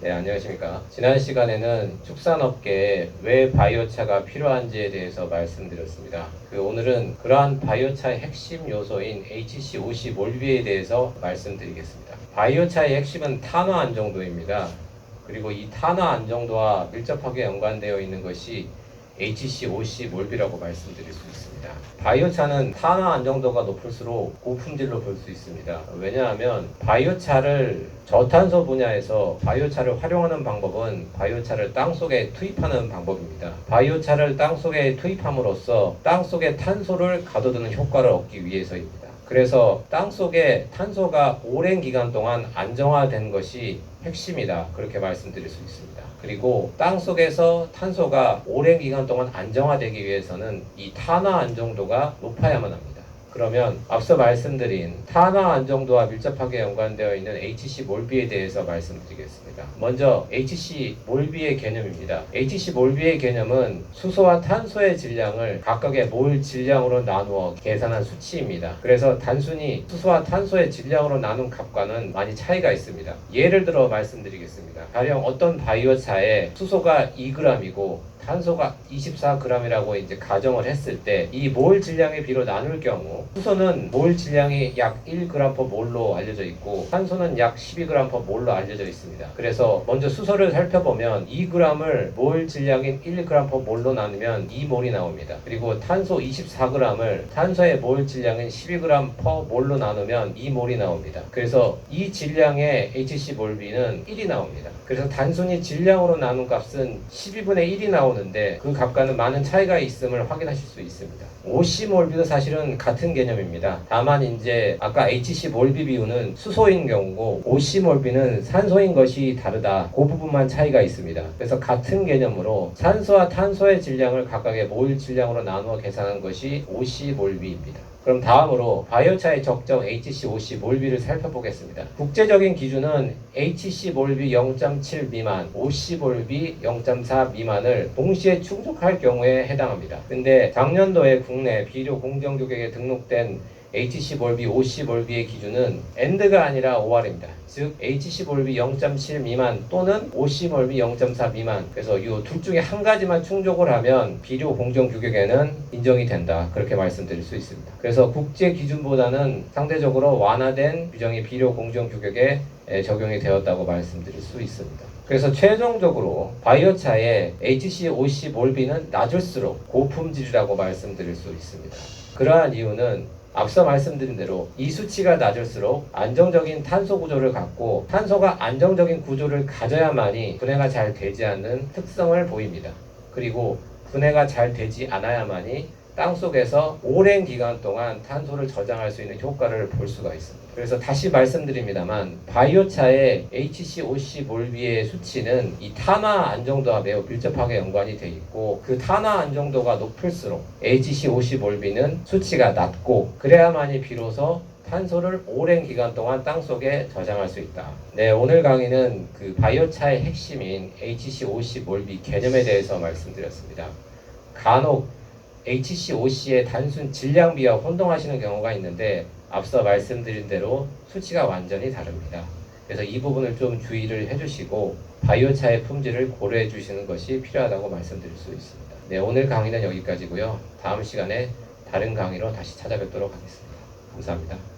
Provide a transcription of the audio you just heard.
네, 안녕하십니까. 지난 시간에는 축산업계에 왜 바이오차가 필요한지에 대해서 말씀드렸습니다. 그 오늘은 그러한 바이오차의 핵심 요소인 HC50 몰비에 대해서 말씀드리겠습니다. 바이오차의 핵심은 탄화 안정도입니다. 그리고 이 탄화 안정도와 밀접하게 연관되어 있는 것이 HC50 몰비라고 말씀드릴 수 있습니다. 바이오 차는 탄화 안정도가 높을수록 고품질로 볼 수 있습니다. 왜냐하면 바이오 차를 저탄소 분야에서 바이오 차를 활용하는 방법은 바이오 차를 땅 속에 투입하는 방법입니다. 바이오 차를 땅 속에 투입함으로써 땅 속에 탄소를 가둬두는 효과를 얻기 위해서입니다. 그래서 땅 속에 탄소가 오랜 기간 동안 안정화된 것이 핵심이다. 그렇게 말씀드릴 수 있습니다. 그리고 땅 속에서 탄소가 오랜 기간 동안 안정화되기 위해서는 이 탄화 안정도가 높아야만 합니다. 그러면 앞서 말씀드린 탄화 안정도와 밀접하게 연관되어 있는 HC 몰비에 대해서 말씀드리겠습니다. 먼저 HC 몰비의 개념입니다. HC 몰비의 개념은 수소와 탄소의 질량을 각각의 몰 질량으로 나누어 계산한 수치입니다. 그래서 단순히 수소와 탄소의 질량으로 나눈 값과는 많이 차이가 있습니다. 예를 들어 말씀드리겠습니다. 가령 어떤 바이오 차에 수소가 2g이고 탄소가 24g이라고 이제 가정을 했을 때 이 몰 질량의 비로 나눌 경우 수소는 몰 질량이 약 1g 몰로 알려져 있고 탄소는 약 12g 몰로 알려져 있습니다. 그래서 먼저 수소를 살펴보면 2g을 몰 질량인 1g 몰로 나누면 2몰이 나옵니다. 그리고 탄소 24g을 탄소의 몰 질량인 12g 몰로 나누면 2몰이 나옵니다. 그래서 이 질량의 HC 몰비는 1이 나옵니다. 그래서 단순히 질량으로 나눈 값은 12분의 1이 나오는데 그 값과는 많은 차이가 있음을 확인하실 수 있습니다. OC 몰비도 사실은 같은 개념입니다. 다만 이제 아까 HC 몰비 비율은 수소인 경우고 OC 몰비는 산소인 것이 다르다. 그 부분만 차이가 있습니다. 그래서 같은 개념으로 산소와 탄소의 질량을 각각의 몰 질량으로 나누어 계산한 것이 OC 몰비입니다. 그럼 다음으로 바이오차의 적정 HC50 몰비를 살펴보겠습니다. 국제적인 기준은 HC 몰비 0.7 미만, OC 몰비 0.4 미만을 동시에 충족할 경우에 해당합니다. 근데 작년도에 국내 비료 공정 규격에 등록된 HC OC 몰비의 기준은 AND가 아니라 OR입니다. 즉 HC 몰비 0.7 미만 또는 OC 몰비 0.4 미만. 그래서 이 둘 중에 한 가지만 충족을 하면 비료 공정 규격에는 인정이 된다. 그렇게 말씀드릴 수 있습니다. 그래서 국제 기준보다는 상대적으로 완화된 규정이 비료 공정 규격에 에, 적용이 되었다고 말씀드릴 수 있습니다. 그래서 최종적으로 바이오차의 HC, OC 몰비는 낮을수록 고품질이라고 말씀드릴 수 있습니다. 그러한 이유는 앞서 말씀드린 대로 이 수치가 낮을수록 안정적인 탄소 구조를 갖고 탄소가 안정적인 구조를 가져야만이 분해가 잘 되지 않는 특성을 보입니다. 그리고 분해가 잘 되지 않아야만이 땅 속에서 오랜 기간 동안 탄소를 저장할 수 있는 효과를 볼 수가 있습니다. 그래서 다시 말씀드립니다만 바이오차의 HCOC 몰비의 수치는 이 탄화 안정도와 매우 밀접하게 연관이 돼 있고 그 탄화 안정도가 높을수록 HCOC 몰비는 수치가 낮고 그래야만이 비로소 탄소를 오랜 기간 동안 땅 속에 저장할 수 있다. 네, 오늘 강의는 그 바이오차의 핵심인 HCOC 몰비 개념에 대해서 말씀드렸습니다. 간혹 HCOC의 단순 질량비와 혼동하시는 경우가 있는데 앞서 말씀드린 대로 수치가 완전히 다릅니다. 그래서 이 부분을 좀 주의를 해주시고 바이오차의 품질을 고려해 주시는 것이 필요하다고 말씀드릴 수 있습니다. 네, 오늘 강의는 여기까지고요. 다음 시간에 다른 강의로 다시 찾아뵙도록 하겠습니다. 감사합니다.